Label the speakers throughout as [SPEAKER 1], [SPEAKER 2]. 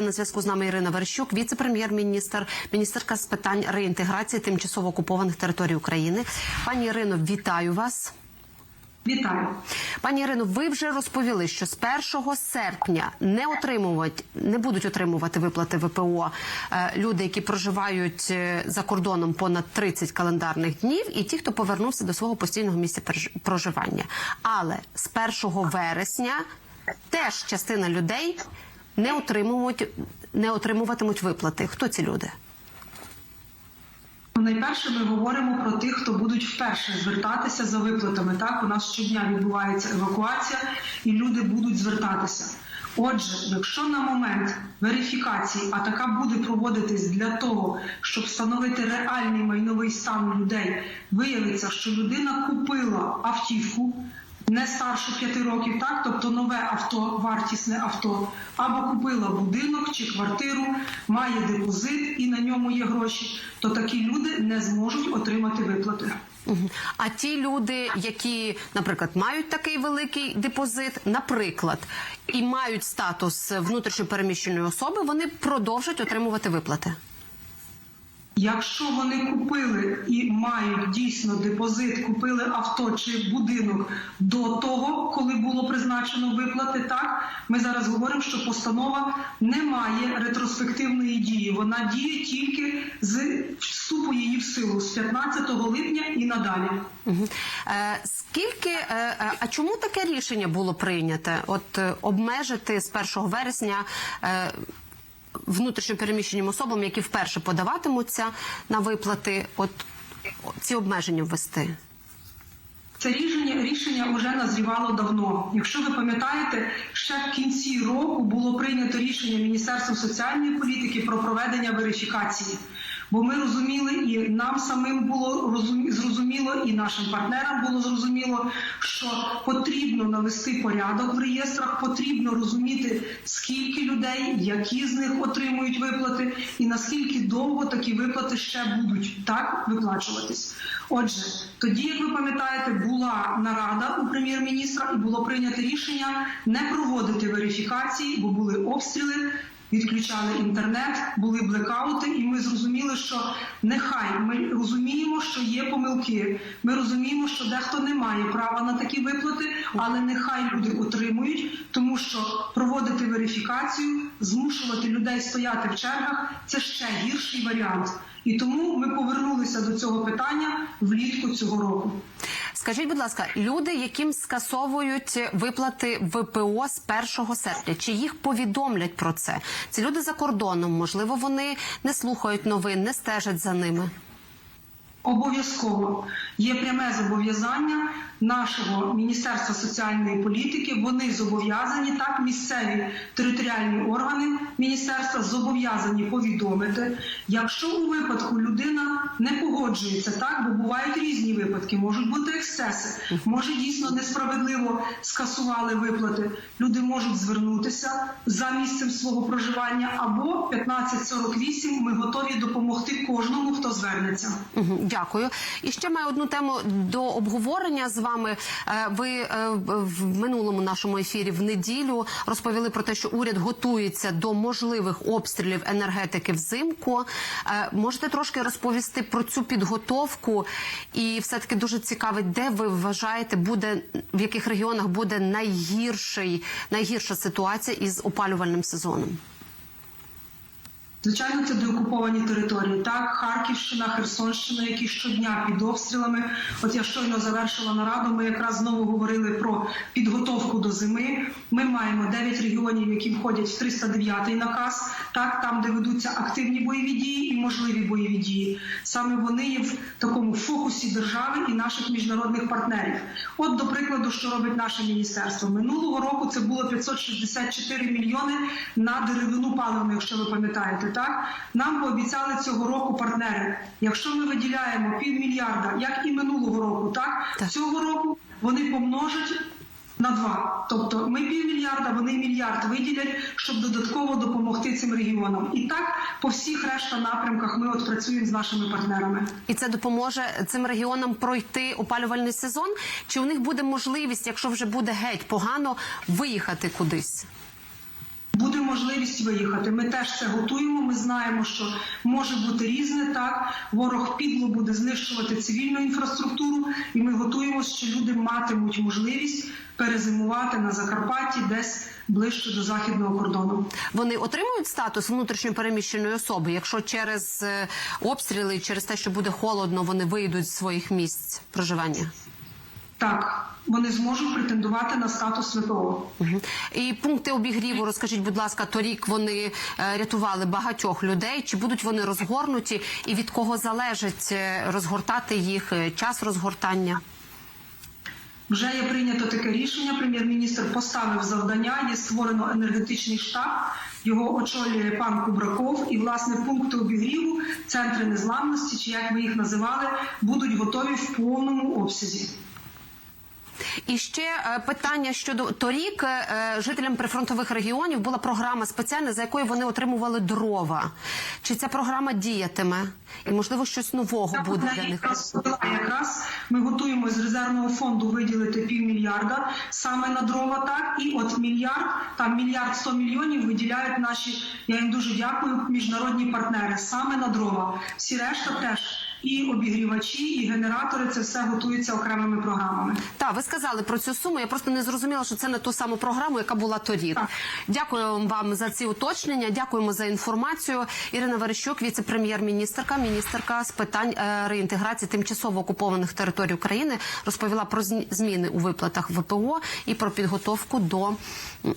[SPEAKER 1] На зв'язку з нами Ірина Верещук, віце-прем'єр-міністр, міністерка з питань реінтеграції тимчасово окупованих територій України. Пані Ірино, вітаю вас.
[SPEAKER 2] Вітаю.
[SPEAKER 1] Пані Ірино, ви вже розповіли, що з 1 серпня не отримувати, не будуть отримувати виплати ВПО е, люди, які проживають е, за кордоном понад 30 календарних днів, і ті, хто повернувся до свого постійного місця проживання. Але з 1 вересня теж частина людей не отримують, не отримуватимуть виплати. Хто ці люди?
[SPEAKER 2] Ну, Найперше ми говоримо про тих, хто будуть вперше звертатися за виплатами. Так, у нас щодня відбувається евакуація, і люди будуть звертатися. Отже, якщо на момент верифікації, а така буде проводитись для того, щоб встановити реальний майновий стан людей, виявиться, що людина купила автівку. Не старше п'яти років, так тобто нове авто, вартісне авто, або купила будинок чи квартиру, має депозит і на ньому є гроші, то такі люди не зможуть отримати виплати.
[SPEAKER 1] А ті люди, які, наприклад, мають такий великий депозит, наприклад, і мають статус внутрішньопереміщеної особи, вони продовжать отримувати виплати.
[SPEAKER 2] Якщо вони купили і мають дійсно депозит, купили авто чи будинок до того, коли було призначено виплати, так ми зараз говоримо, що постанова не має ретроспективної дії. Вона діє тільки з вступу її в силу з 15 липня і надалі.
[SPEAKER 1] Е, скільки, е, е, а чому таке рішення було прийняте? От обмежити з 1 вересня внутрішньопереміщеним особам, які вперше подаватимуться на виплати, от ці обмеження ввести?
[SPEAKER 2] Це рішення рішення вже назрівало давно. Якщо ви пам'ятаєте, ще в кінці року було прийнято рішення Міністерства соціальної політики про проведення верифікації. Бо ми розуміли, і нам самим було зрозуміло, і нашим партнерам було зрозуміло, що потрібно навести порядок в реєстрах, потрібно розуміти, скільки людей, які з них отримують виплати, і наскільки довго такі виплати ще будуть так виплачуватись. Отже, тоді, як ви пам'ятаєте, була нарада у прем'єр-міністра і було прийнято рішення не проводити верифікації, бо були обстріли. Відключали інтернет, були блекаути, і ми зрозуміли, що нехай ми розуміємо, що є помилки. Ми розуміємо, що дехто не має права на такі виплати, але нехай люди отримують, тому що проводити верифікацію, змушувати людей стояти в чергах це ще гірший варіант. І тому ми повернулися до цього питання влітку цього року.
[SPEAKER 1] Скажіть, будь ласка, люди, яким скасовують виплати ВПО з 1 серпня, чи їх повідомлять про це? Ці люди за кордоном, можливо, вони не слухають новин, не стежать за ними.
[SPEAKER 2] Обов'язково є пряме зобов'язання нашого міністерства соціальної політики. Вони зобов'язані так. Місцеві територіальні органи міністерства зобов'язані повідомити, якщо у випадку людина не погоджується, так бо бувають різні випадки, можуть бути ексцеси, може дійсно несправедливо скасували виплати. Люди можуть звернутися за місцем свого проживання або 1548 Ми готові допомогти кожному, хто звернеться.
[SPEAKER 1] Дякую. І ще маю одну тему до обговорення з вами. Е, Ви е, в минулому нашому ефірі в неділю розповіли про те, що уряд готується до можливих обстрілів енергетики взимку. Е, Можете трошки розповісти про цю підготовку? І все таки дуже цікавить, де ви вважаєте, буде в яких регіонах буде найгірший найгірша ситуація із опалювальним сезоном?
[SPEAKER 2] Звичайно, це деокуповані території. Так, Харківщина, Херсонщина, які щодня під обстрілами. От я щойно завершила нараду. Ми якраз знову говорили про підготовку до зими. Ми маємо 9 регіонів, які входять в 309 наказ. Так, там, де ведуться активні бойові дії і можливі бойові дії. Саме вони є в такому фокусі держави і наших міжнародних партнерів. От, до прикладу, що робить наше міністерство минулого року. Це було 564 мільйони на деревину паливну, якщо ви пам'ятаєте. Так нам пообіцяли цього року партнери. Якщо ми виділяємо півмільярда, як і минулого року, так,
[SPEAKER 1] Так.
[SPEAKER 2] цього року вони помножать. На два, тобто ми півмільярда, вони мільярд виділять, щоб додатково допомогти цим регіонам. І так по всіх решта напрямках ми от працюємо з нашими партнерами.
[SPEAKER 1] І це допоможе цим регіонам пройти опалювальний сезон? Чи у них буде можливість, якщо вже буде геть погано, виїхати кудись?
[SPEAKER 2] Буде можливість виїхати. Ми теж це готуємо. Ми знаємо, що може бути різне. Так ворог підло буде знищувати цивільну інфраструктуру, і ми готуємося, що люди матимуть можливість перезимувати на Закарпатті, десь ближче до західного кордону.
[SPEAKER 1] Вони отримують статус внутрішньо переміщеної особи, якщо через е, обстріли, через те, що буде холодно, вони вийдуть з своїх місць проживання.
[SPEAKER 2] Так, вони зможуть претендувати на статус ВПО.
[SPEAKER 1] Мгм. І пункти обігріву, розкажіть, будь ласка, торік вони е, рятували багатьох людей. Чи будуть вони розгорнуті, і від кого залежить е, розгортати їх, е, час розгортання?
[SPEAKER 2] Вже є прийнято таке рішення. Прем'єр-міністр поставив завдання. Є створено енергетичний штаб. Його очолює пан Кубраков. І власне пункти обігріву, центри незламності, чи як ми їх називали, будуть готові в повному обсязі.
[SPEAKER 1] І ще е, питання щодо торік е, жителям прифронтових регіонів була програма спеціальна, за якою вони отримували дрова. Чи ця програма діятиме? І можливо щось нового
[SPEAKER 2] Я
[SPEAKER 1] буде для них?
[SPEAKER 2] Якраз ми готуємо з резервного фонду виділити півмільярда саме на дрова. Так і от мільярд, там мільярд сто мільйонів виділяють наші. Я їм дуже дякую. Міжнародні партнери саме на дрова. Всі решта теж і обігрівачі, і генератори. Це все готується окремими програмами.
[SPEAKER 1] Так, ви сказали про цю суму. Я просто не зрозуміла, що це не ту саму програму, яка була торік.
[SPEAKER 2] Так.
[SPEAKER 1] Дякую вам за ці уточнення. Дякуємо за інформацію. Ірина Верещук, віце-прем'єр-міністерка, міністерка з питань е, реінтеграції тимчасово окупованих територій України, розповіла про зміни у виплатах ВПО і про підготовку до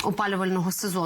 [SPEAKER 1] опалювального сезону.